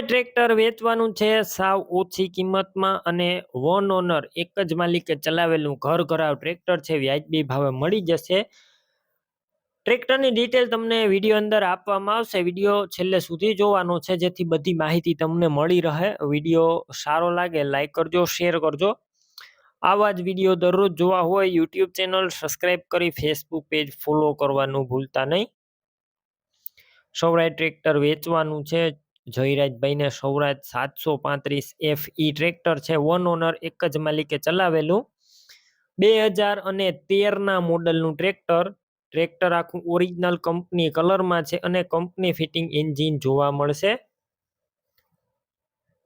Tractor વેચવાનું છે, સાવ ઓછી કિંમતમાં અને વન ઓનર એક જ માલિકે ચલાવેલું ઘર ઘરાવ ટ્રેક્ટર છે, વ્યાજબી ભાવે મળી જશે. ટ્રેક્ટરની ડિટેલ તમને વીડિયો અંદર આપવામાં આવશે. વીડિયો છેલ્લે સુધી જોવાનો છે, જેથી બધી માહિતી તમને મળી રહે. વીડિયો સારો લાગે લાઇક કરજો, શેર કરજો. આવા જ વીડિયો દરરોજ જોવા હોય, યુટ્યુબ ચેનલ સબસ્ક્રાઇબ કરી ફેસબુક પેજ ફોલો કરવાનું ભૂલતા નહીં. સૌરાય ટ્રેક્ટર વેચવાનું છે જયરાજભાઈને સૌરાજ સાતસો પાંત્રીસ એફ ઈ ટ્રેક્ટર છે વન ઓનર એક જ માલિકે ચલાવેલું. બે હજાર અને તેરના મોડલનું ટ્રેક્ટર ટ્રેક્ટર આખું ઓરિજિનલ કંપની કલરમાં છે અને કંપની ફિટિંગ એન્જિન જોવા મળશે.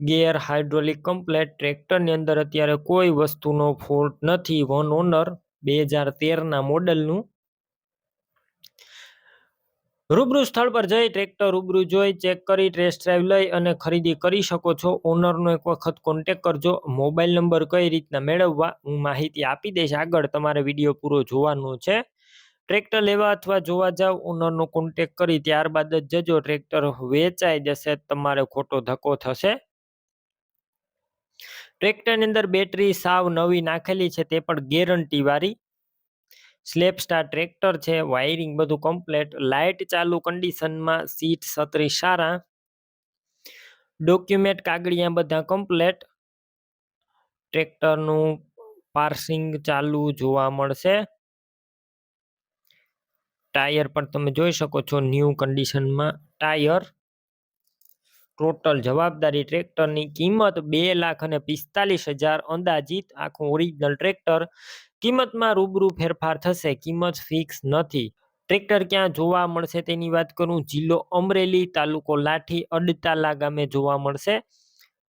ગેર હાઇડ્રોલિક કમ્પ્લેટ ટ્રેક્ટરની અંદર અત્યારે કોઈ વસ્તુનો ફોલ્ટ નથી. વન ઓનર બે હજાર તેરના મોડલનું રૂબરૂ સ્થળ પર જઈ ટ્રેક્ટર રૂબરૂ જોઈ, ચેક કરી, ટેસ્ટ ડ્રાઈવ લઈ અને ખરીદી કરી શકો છો. ઓનરનો એક વખત કોન્ટેક કરજો. મોબાઈલ નંબર કઈ રીતના મેળવવા હું માહિતી આપી દઈશ. આગળ તમારે વીડિયો પૂરો જોવાનો છે. ટ્રેક્ટર લેવા અથવા જોવા જાવ, ઓનરનો કોન્ટેક કરી, ત્યારબાદ જ જજો. ટ્રેક્ટર વેચાઈ જશે, તમારે ખોટો ધક્કો થશે. ટ્રેક્ટરની અંદર બેટરી સાવ નવી નાખેલી છે, તે પણ ગેરંટી વાળી. સ્લેપ સ્ટાર ટ્રેક્ટર છે, વાયરિંગ બધું કમ્પ્લેટ લાઇટ ચાલુ કન્ડિશનમાં સીટ છત્રી સારા. ડોક્યુમેન્ટ કાગળિયા બધા કમ્પ્લેટ ટ્રેક્ટરનું પાર્સિંગ ચાલુ જોવા મળશે. ટાયર પણ તમે જોઈ શકો છો ન્યૂ કન્ડિશનમાં ટાયર. ટોટલ જવાબદારી ટ્રેક્ટરની કિંમત બે લાખ અને પિસ્તાલીસ હજાર અંદાજિત આખું ઓરિજિનલ ટ્રેક્ટર. કિંમતમાં રૂબરૂ ફેરફાર થશે, કિંમત ફિક્સ નથી. ટ્રેક્ટર ક્યાં જોવા મળશે તેની વાત કરું? જિલ્લો અમરેલી તાલુકો લાઠી, અડતાલા ગામે જોવા મળશે.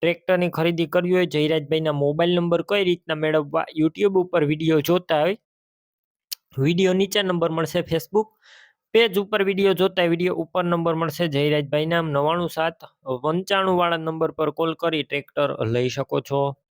ટ્રેક્ટરની ખરીદી કરવી હોય, જયરાજભાઈના મોબાઈલ નંબર કઈ રીતના મેળવવા? યુટ્યુબ ઉપર વીડિયો જોતા હોય, વીડિયો નીચે નંબર મળશે ફેસબુક પેજ ઉપર વીડિયો જોતા વીડિયો ઉપર નંબર મળશે જયરાજભાઈ નામ નવાણું સાત, પંચાણું વાળા નંબર પર કોલ કરી ટ્રેક્ટર લઈ શકો છો.